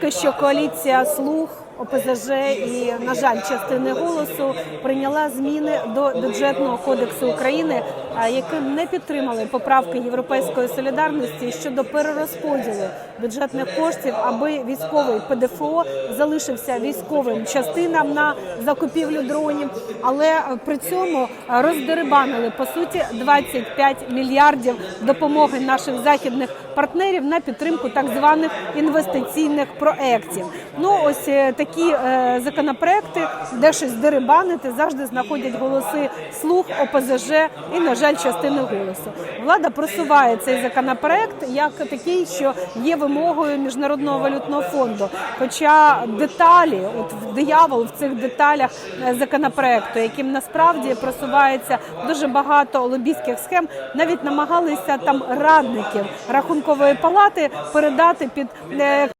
Тільки що коаліція слуг. ОПЗЖ і, на жаль, частини голосу прийняла зміни до бюджетного кодексу України, яким не підтримали поправки Європейської солідарності щодо перерозподілу бюджетних коштів, аби військовий ПДФО залишився військовим частинам на закупівлю дронів, але при цьому роздерибанили по суті 25 мільярдів допомоги наших західних партнерів на підтримку так званих інвестиційних проєктів. Ну ось е, такі е, законопроекти, де щось дерибанити, завжди знаходять голоси слуг ОПЗЖ і, на жаль, частини голосу. Влада просуває цей законопроект як такий, що є вимогою міжнародного валютного фонду. Хоча деталі, от диявол в цих деталях е, законопроекту, яким насправді просувається дуже багато лобійських схем, навіть намагалися там радників рахункової палати передати під е,